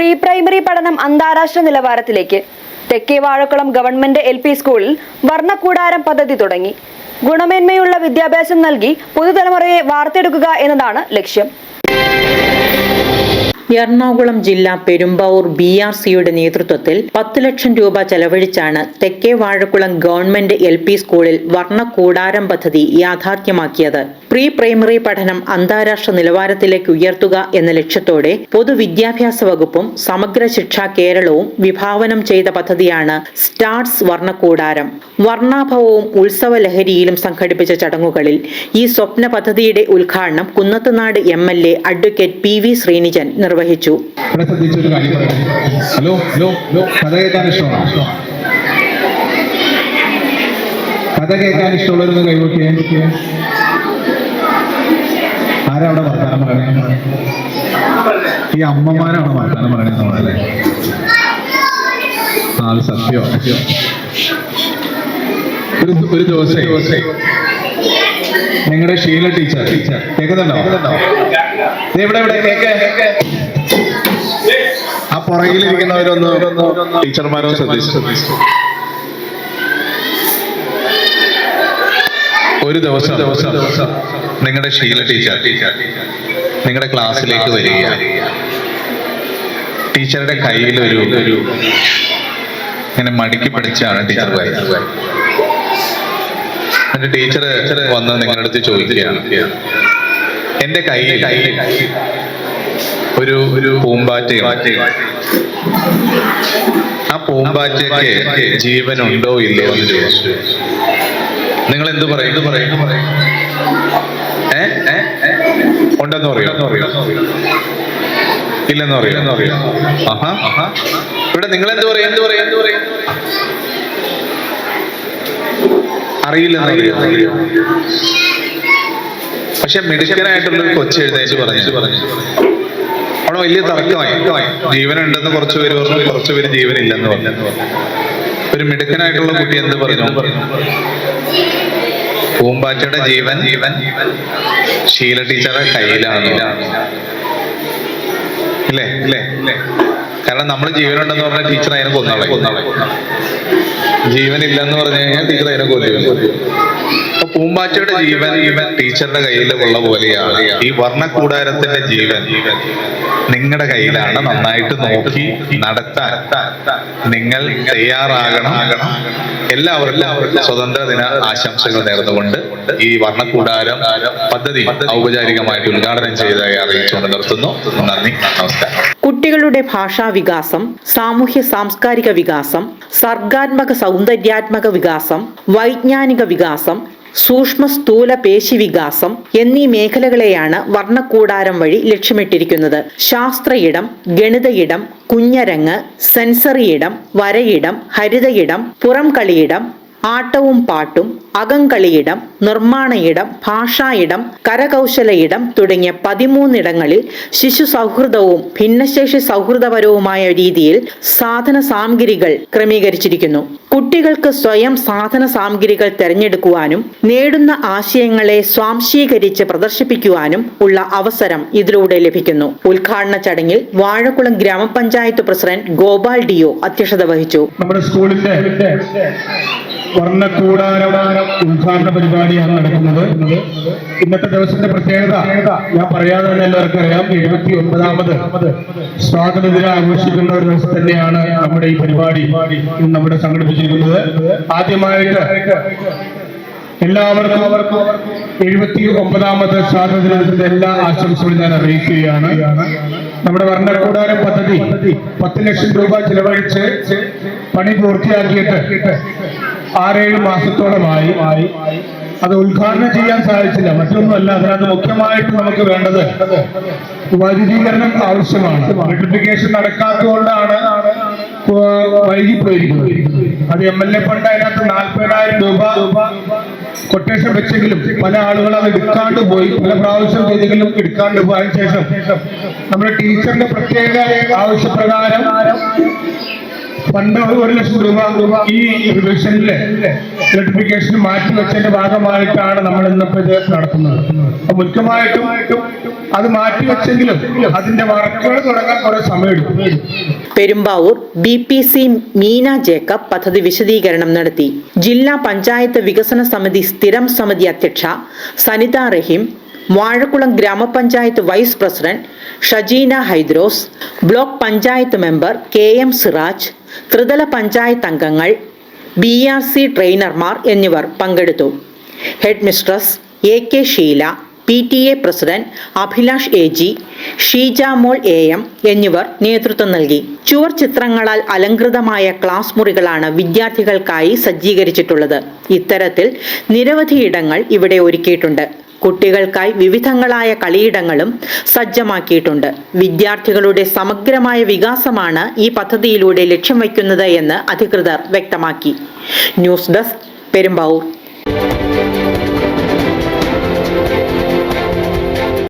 Pre primary പഠനം അന്താരാഷ്ട്ര നിലവാരത്തിലേക്ക്. തെക്കേ വാഴക്കുളം ഗവൺമെന്റ് എൽ പി സ്കൂളിൽ വർണക്കൂടാരം പദ്ധതി തുടങ്ങി. ഗുണമേന്മയുള്ള വിദ്യാഭ്യാസം നൽകി പുതുതലമുറയെ വാർത്തെടുക്കുക എന്നതാണ് ലക്ഷ്യം. എറണാകുളം ജില്ലാ പെരുമ്പാവൂർ ബി ആർ സിയുടെ നേതൃത്വത്തിൽ പത്ത് ലക്ഷം രൂപ ചെലവഴിച്ചാണ് തെക്കേ വാഴക്കുളം ഗവൺമെന്റ് എൽ പി സ്കൂളിൽ വർണക്കൂടാരം പദ്ധതി യാഥാർത്ഥ്യമാക്കിയത്. പ്രീ പ്രൈമറി പഠനം അന്താരാഷ്ട്ര നിലവാരത്തിലേക്ക് ഉയർത്തുക എന്ന ലക്ഷ്യത്തോടെ പൊതുവിദ്യാഭ്യാസ വകുപ്പും സമഗ്ര ശിക്ഷാ കേരളവും വിഭാവനം ചെയ്ത പദ്ധതിയാണ് സ്റ്റാർസ് വർണക്കൂടാരം. വർണാഭവവും ഉത്സവ ലഹരിയിലും സംഘടിപ്പിച്ച ചടങ്ങുകളിൽ ഈ സ്വപ്ന പദ്ധതിയുടെ ഉദ്ഘാടനം Kunnathunad M L A advocate P V Sreenijan നിർവഹിച്ചു. പറയാം. ഹലോ ഹലോ കഥ കേൾക്കാൻ ഇഷ്ടമാണോ? കഥ കേൾക്കാൻ അവിടെ വർത്താനം പറയണേ? ഈ അമ്മമാരാണ് വർത്താനം പറയണേ നമ്മളല്ലേ ആ സത്യോ? ഒരു ഒരു ദിവസം. നിങ്ങളുടെ ഷീല ടീച്ചർ. ടീച്ചർ കേൾക്കുന്നുണ്ടോ എവിടെ എവിടെ കേക്ക് കേക്ക്. ആ പുറകിലിരിക്കുന്നവരൊന്ന് ടീച്ചർമാരോ ശ്രദ്ധിച്ചു. ഒരു ദിവസം ദിവസം നിങ്ങളുടെ ശീല ടീച്ചർ നിങ്ങളുടെ ക്ലാസ്സിലേക്ക് വരിക. ടീച്ചറുടെ കയ്യിൽ ഒരു ഒരു ഇങ്ങനെ മടുക്കി പഠിച്ചാണ് ടീച്ചർ വരുന്നത് എന്റെ ടീച്ചർ വന്ന് നിങ്ങളുടെ അടുത്ത് ചോദിക്കുകയാണ് എന്റെ കയ്യിൽ കൈ ഒരു ഒരു പൂമ്പാറ്റയും. ആ പൂമ്പാറ്റയ്ക്ക് ജീവനുണ്ടോ ഇല്ലയോ എന്ന് ചോദിച്ചു. നിങ്ങൾ എന്ത് പറയും? എന്ത് പറയും? ഏ? ഏ? ഏ? ഉണ്ടെന്ന് പറയോ? ഇല്ലെന്ന് പറയോ? എന്ന് പറയോ? ആഹാ. ആഹാ ഇവിടെ നിങ്ങൾ എന്ത് പറയും? എന്ത് പറയും? എന്ത് പറയും? അറിയില്ലെന്ന് പറയോ? പക്ഷെ മിടുക്കനായിട്ടുള്ള ഒരു കൊച്ചു എഴുതേച്ച് പറഞ്ഞു. പറഞ്ഞു. അവിടെ വലിയ തർക്കമായി. ജീവനുണ്ടെന്ന് കുറച്ച് പേര് പറഞ്ഞു കുറച്ച് പേര് ജീവനില്ലെന്ന് പറഞ്ഞു. ഒരു മിടുക്കനായിട്ടുള്ള കുട്ടി എന്ത് പറഞ്ഞു? പൂമ്പാറ്റയുടെ ജീവൻ ജീവൻ ശീല ടീച്ചറുടെ കയ്യിലാണ് ഇല്ലേ ഇല്ലേ? കാരണം നമ്മൾ ജീവനുണ്ടെന്ന് പറഞ്ഞ ടീച്ചർ അതിനെ കൊന്നാളെ. കൊന്നാളെ ജീവനില്ലെന്ന് പറഞ്ഞു കഴിഞ്ഞാൽ ടീച്ചർ അതിനെ കൊല്ലും. പൂമ്പാറ്റയുടെ ജീവൻ ടീച്ചറുടെ കയ്യിൽ ഉള്ള പോലെയാണ്. ഈ വർണക്കൂടാരത്തിന്റെ ജീവൻ നിങ്ങളുടെ കയ്യിലാണ് നന്നായിട്ട് നോക്കി നടത്താൻ. നിങ്ങൾ തയ്യാറാകണം. എല്ലാവർക്കും സ്വതന്ത്ര ദിന ആശംസകൾ നേർന്നുകൊണ്ട് ഈ വർണക്കൂടാരം പദ്ധതി ഔപചാരികമായിട്ട് ഉദ്ഘാടനം ചെയ്തതായി അറിയിച്ചുകൊണ്ട് നിർത്തുന്നു. നന്ദി. നമസ്കാരം. കുട്ടികളുടെ ഭാഷാ വികാസം സാമൂഹ്യ സാംസ്കാരിക വികാസം സർഗാത്മക സൗന്ദര്യാത്മക വികാസം വൈജ്ഞാനിക വികാസം സൂക്ഷ്മ സ്ഥൂല പേശി വികാസം എന്നീ മേഖലകളെയാണ് വർണക്കൂടാരം വഴി ലക്ഷ്യമിട്ടിരിക്കുന്നത്. ശാസ്ത്രയിടം ഗണിതയിടം കുഞ്ഞരങ്ങ് സെൻസറിയിടം വരയിടം ഹരിതയിടം പുറംകളിയിടം ആട്ടവും പാട്ടും അകങ്കളിയിടം നിർമ്മാണയിടം ഭാഷായിടം കരകൗശലയിടം തുടങ്ങിയ പതിമൂന്നിടങ്ങളിൽ ശിശു സൗഹൃദവും ഭിന്നശേഷി സൗഹൃദപരവുമായ രീതിയിൽ സാധന സാമഗ്രികൾ ക്രമീകരിച്ചിരിക്കുന്നു. കുട്ടികൾക്ക് സ്വയം സാധന സാമഗ്രികൾ തിരഞ്ഞെടുക്കുവാനും നേടുന്ന ആശയങ്ങളെ സ്വാംശീകരിച്ച് പ്രദർശിപ്പിക്കുവാനും ഉള്ള അവസരം ഇതിലൂടെ ലഭിക്കുന്നു. ഉദ്ഘാടന ചടങ്ങിൽ വാഴക്കുളം ഗ്രാമപഞ്ചായത്ത് പ്രസിഡന്റ് ഗോപാൽ ഡിയോ അധ്യക്ഷത വഹിച്ചു. നമ്മുടെ സ്കൂളിന്റെ വർണക്കൂടാരം ഉദ്ഘാടന പരിപാടിയാണ് നടക്കുന്നത്. ഇന്നത്തെ ദിവസത്തിന്റെ പ്രത്യേകത ഞാൻ പറയാതെ തന്നെ എല്ലാവർക്കും അറിയാം എഴുപത്തി ഒൻപതാമത് സ്വാതന്ത്ര്യദിന ആഘോഷിക്കുന്ന ഒരു ദിവസം തന്നെയാണ് നമ്മുടെ ഈ പരിപാടി നമ്മുടെ സംഘടിപ്പിച്ചിരിക്കുന്നത്. ആദ്യമായിട്ട് എല്ലാവർക്കും എഴുപത്തി ഒമ്പതാമത് സ്വാതന്ത്ര്യദിനത്തിന്റെ എല്ലാ ആശംസകളും ഞാൻ അറിയിക്കുകയാണ്. നമ്മുടെ വർണക്കൂടാരം പദ്ധതി പത്ത് ലക്ഷം രൂപ ചിലവഴിച്ച് പണി പൂർത്തിയാക്കിയിട്ട് ആറേഴ് മാസത്തോളമായി അത് ഉദ്ഘാടനം ചെയ്യാൻ സാധിച്ചില്ല. മറ്റൊന്നുമല്ല അതിനകത്ത് മുഖ്യമായിട്ട് നമുക്ക് വേണ്ടത് വൈദ്യുതീകരണം ആവശ്യമാണ്. ഇലക്ട്രിഫിക്കേഷൻ നടക്കാത്തതുകൊണ്ടാണ് വൈകിപ്പോയിരിക്കുന്നത് അത് എം എൽ എ ഫണ്ട് അതിനകത്ത് നാൽപ്പതിനായിരം രൂപ കൊട്ടേഷൻ വെച്ചെങ്കിലും പല ആളുകൾ അത് എടുക്കാണ്ട് പോയി. പല പ്രാവശ്യം ചെയ്തെങ്കിലും എടുക്കാണ്ട് പോയതിനു ശേഷം നമ്മുടെ ടീച്ചറിന്റെ പ്രത്യേക ആവശ്യപ്രകാരം ഫണ്ട് ഒരു ലക്ഷം രൂപ ഈ റിവിഷനിലെ സർട്ടിഫിക്കേഷൻ മാറ്റി വെച്ചതിന്റെ ഭാഗമായിട്ടാണ് നമ്മൾ ഇന്നിപ്പോ ഇത് നടത്തുന്നത്. അപ്പൊ മുഖ്യമായിട്ടും അത് മാറ്റിവെച്ചെങ്കിലും അതിന്റെ വർക്കുകൾ തുടങ്ങാൻ കുറെ സമയമെടുക്കും. Perumbavoor B P C Meena Jacob പദ്ധതി വിശദീകരണം നടത്തി. ജില്ലാ പഞ്ചായത്ത് വികസന സമിതി സ്ഥിരം സമിതി അധ്യക്ഷ സനിത റഹീം വാഴക്കുളം ഗ്രാമപഞ്ചായത്ത് vice president Shajeena Hydros block panchayat member K M Siraj ത്രിതല പഞ്ചായത്ത് അംഗങ്ങൾ ബി ആർ സി ട്രെയിനർമാർ എന്നിവർ പങ്കെടുത്തു. Headmistress A K Sheela P T A president Abhilash A G Sheeja Mol A M എന്നിവർ നേതൃത്വം നൽകി. ചുവർ ചിത്രങ്ങളാൽ അലങ്കൃതമായ ക്ലാസ് മുറികളാണ് വിദ്യാർത്ഥികൾക്കായി സജ്ജീകരിച്ചിട്ടുള്ളത്. ഇത്തരത്തിൽ നിരവധി ഇടങ്ങൾ ഇവിടെ ഒരുക്കിയിട്ടുണ്ട്. കുട്ടികൾക്കായി വിവിധങ്ങളായ കളിയിടങ്ങളും സജ്ജമാക്കിയിട്ടുണ്ട്. വിദ്യാർത്ഥികളുടെ സമഗ്രമായ വികാസമാണ് ഈ പദ്ധതിയിലൂടെ ലക്ഷ്യം വയ്ക്കുന്നത് എന്ന് അധികൃതർ വ്യക്തമാക്കി. News desk Perumbavoor.